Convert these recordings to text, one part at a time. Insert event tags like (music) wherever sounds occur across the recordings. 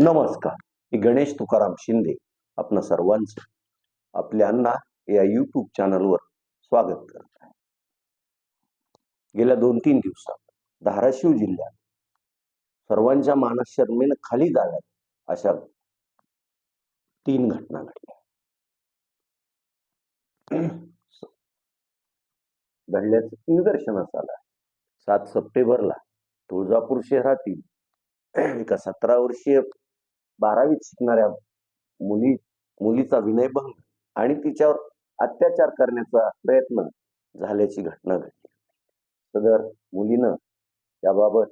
नमस्कार. मी गणेश तुकाराम शिंदे आपणा सर्वांचं आपल्या अण्णा या युट्यूब चॅनलवर स्वागत करत आहे. गेल्या दोन तीन दिवसात धाराशिव जिल्ह्यात सर्वांच्या मानस शर्मेनं खाली जाव्यात अशा तीन घटना घडल्या. घडल्याचं निदर्शनास आलं सात सप्टेंबरला तुळजापूर शहरातील एका सतरा वर्षीय बारावीत शिकणाऱ्या मुली मुलीचा विनयभंग आणि तिच्यावर अत्याचार करण्याचा प्रयत्न झाल्याची घटना घडली. सदर मुलीनं त्याबाबत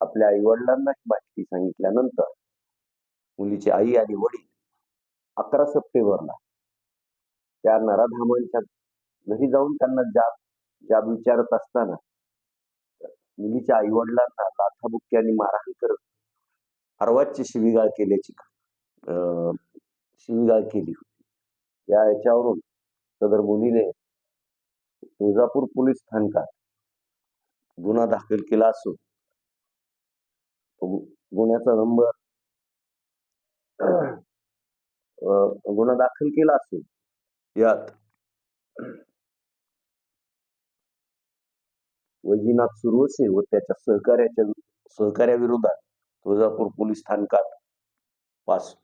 आपल्या आईवडिलांना ही माहिती सांगितल्यानंतर मुलीची आई आणि वडील अकरा सप्टेंबरला त्या नराधामांच्या घरी जाऊन त्यांना जाब जाब विचारत असताना मुलीच्या आई वडिलांना लाथाबुक्क्यांनी मारहाण करत अर्वाच्य शिवीगाळ केल्याची अं, शिवीगाळ केली होती. या याच्यावरून सदर मुलीने तुळजापूर पोलीस स्थानकात गुन्हा दाखल केला असून गुन्ह्याचा नंबर अं, गुन्हा दाखल केला असून यात वैजीनाथ सुरवसे व त्याच्या सहकार्याच्या सहकार्याविरोधात तुळजापूर पोलीस स्थानकात पास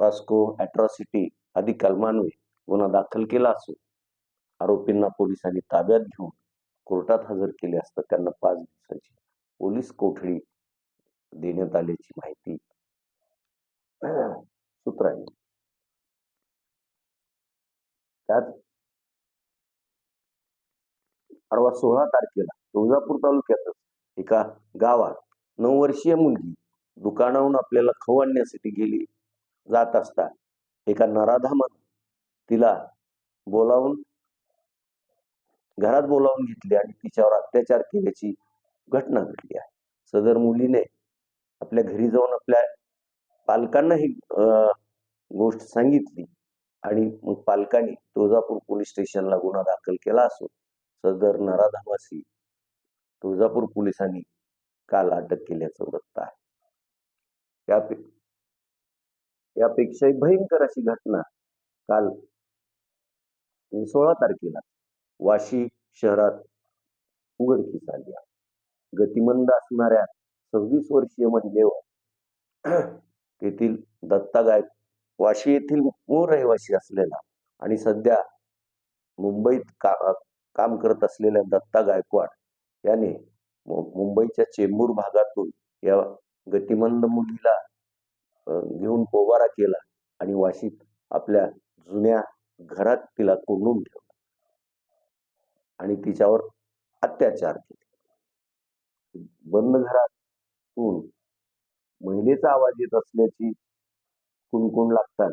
पास्को अॅट्रॉसिटी आदी कलमान्वये गुन्हा दाखल केला असून आरोपींना पोलिसांनी ताब्यात घेऊन कोर्टात हजर केले असता त्यांना पाच दिवसाची पोलीस कोठडी देण्यात आल्याची माहिती सूत्रांनी त्यात परवा सोळा तारखेला तुळजापूर तालुक्यातच एका गावात नऊ वर्षीय मुलगी दुकानाहून आपल्याला खाऊ आणण्यासाठी गेली जात असता. एका नराधामानं तिला बोलावून घरात बोलावून घेतले आणि तिच्यावर अत्याचार केल्याची घटना घडली आहे. सदर मुलीने आपल्या घरी जाऊन आपल्या पालकांना ही अं, गोष्ट सांगितली आणि मग पालकांनी तुळजापूर पोलीस स्टेशनला गुन्हा दाखल केला असून सदर नराधामासी तुळजापूर पोलिसांनी काल अटक केल्याचं वृत्त आहे. यापेक्षाही भयंकर अशी घटना काल म्हणजे सोळा तारखेला वाशी शहरात उघडकीस आली आहे. गतिमंद असणाऱ्या सव्वीस वर्षीय महिलेवर (clears throat) तेथील दत्ता गायक वाशी येथील मूळ रहिवासी असलेला आणि सध्या मुंबईत का काम करत असलेल्या दत्ता गायकवाड याने मुंबईच्या चेंबूर भागातून या गतिमंद मुलीला घेऊन पोवारा केला आणि वाशीत आपल्या जुन्या घरात तिला कोंडून ठेवलं. आणि तिच्यावर अत्याचार केले. बंद घरातून महिलेचा आवाज येत असल्याची कुणकुण लागतात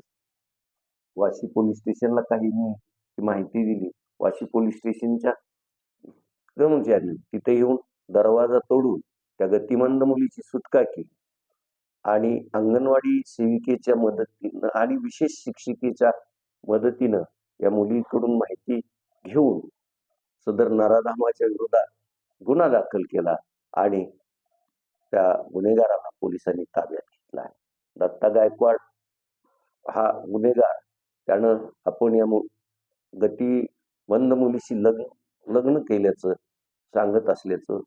वाशी पोलीस स्टेशनला काही ही माहिती दिली. वाशी पोलीस स्टेशनच्या कर्मचारी तिथे येऊन दरवाजा तोडून त्या गतिमंद मुलीची सुटका केली. आणि अंगणवाडी सेविकेच्या मदतीनं आणि विशेष शिक्षिकेच्या मदतीनं या मुलीकडून माहिती घेऊन सदर नराधामाच्या विरोधात गुन्हा दाखल केला आणि त्या गुन्हेगाराला पोलिसांनी ताब्यात घेतला आहे. दत्ता गायकवाड हा गुन्हेगार. त्यानं आपण या मु- गतिमंद मुलीशी लग्न लग्न केल्याचं सांगत असल्याचं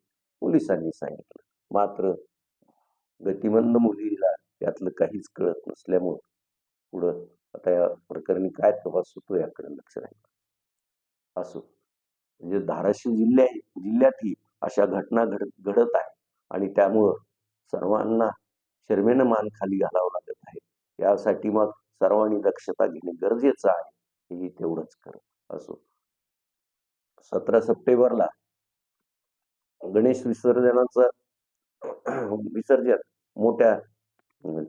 पोलिसांनी सांगितलं. मात्र गतिमंद मुलीला यातलं काहीच कळत नसल्यामुळं पुढं आता या प्रकरणी काय तपास होतो याकडे लक्ष राहील असो म्हणजे धाराशिव जिल्ह्या जिल्ह्यातही अशा घटना घडत घडत आहे आणि त्यामुळं सर्वांना शर्मेनं मान खाली घालावं लागत आहे. यासाठी मग सर्वांनी दक्षता घेणे गरजेचं आहे हे तेवढंच करत असो सतरा सप्टेंबरला गणेश विसर्जनाचं (clears throat) विसर्जन मोठ्या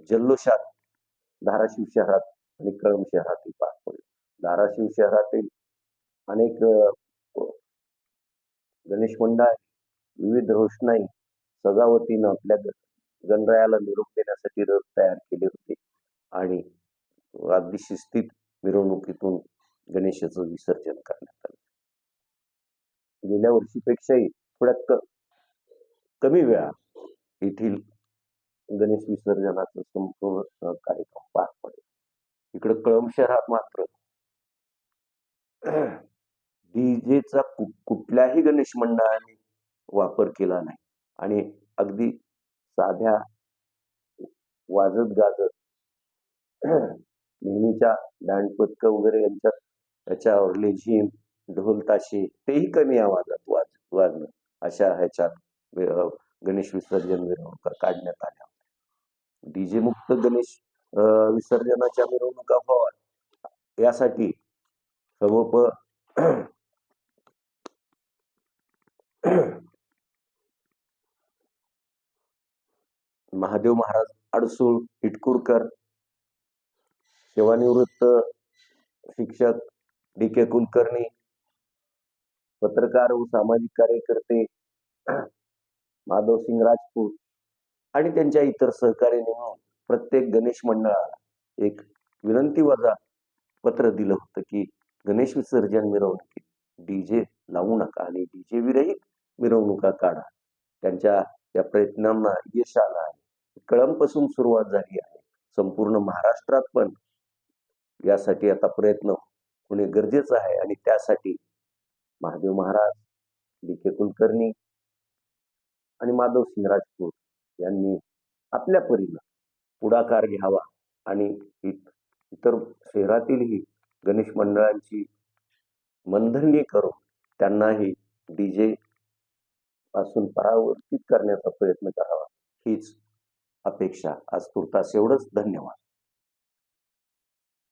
जल्लोषात धाराशिव शहरात आणि कळंब शहरातील पार पडले. धाराशिव शहरातील अनेक गणेश मंडळ विविध रोषणाई सजावटीनं आपल्या गणरायाला निरोप देण्यासाठी रथ तयार केले होते आणि अगदी शिस्तीत मिरवणुकीतून गणेशाचं विसर्जन करण्यात आलं. गेल्या वर्षीपेक्षाही थोड्या क- कमी वेळा येथील गणेश विसर्जनाचा संपूर्ण कार्यक्रम पार पडेल. इकडे कळंब शहरात मात्र (clears throat) डीजेचा कुठल्याही गणेश मंडळाने वापर केला नाही. आणि अगदी साध्या वाजत गाजत (clears throat) नेहमीच्या बँड पथक वगैरे यांच्यात त्याच्यावर लेझिम ढोल ताशे तेही कमी आवाजात वाज वाजणं. अशा ह्याच्यात गणेश विसर्जन मिरवणुका काढण्यात आल्या. डीजे मुक्त गणेश विसर्जनाच्या मिरवणुका व्हाव्या यासाठी सर्व महादेव महाराज अडसूळ इटकूरकर सेवानिवृत्त शिक्षक डी के कुलकर्णी पत्रकार व सामाजिक कार्यकर्ते माधवसिंग राजपूत आणि त्यांच्या इतर सहकार्याने मिळून प्रत्येक गणेश मंडळाला एक विनंती वजा पत्र दिलं होतं की गणेश विसर्जन मिरवणुकीत डीजे लावू नका आणि डीजे विरहित मिरवणुका काढा. त्यांच्या त्या प्रयत्नांना यश आलं आहे. कळमपासून सुरुवात झाली आहे. संपूर्ण महाराष्ट्रात पण यासाठी आता प्रयत्न होणे गरजेचं आहे आणि त्यासाठी महादेव महाराज डी के कुलकर्णी आणि माधव सिंग राजपूत यांनी आपल्या परीनं पुढाकार घ्यावा आणि इतर शहरातीलही गणेश मंडळांची मनधरणी करून त्यांनाही डी जे पासून परावर्तित करण्याचा प्रयत्न करावा. हीच अपेक्षा आज तुर्तास एवढंच. धन्यवाद.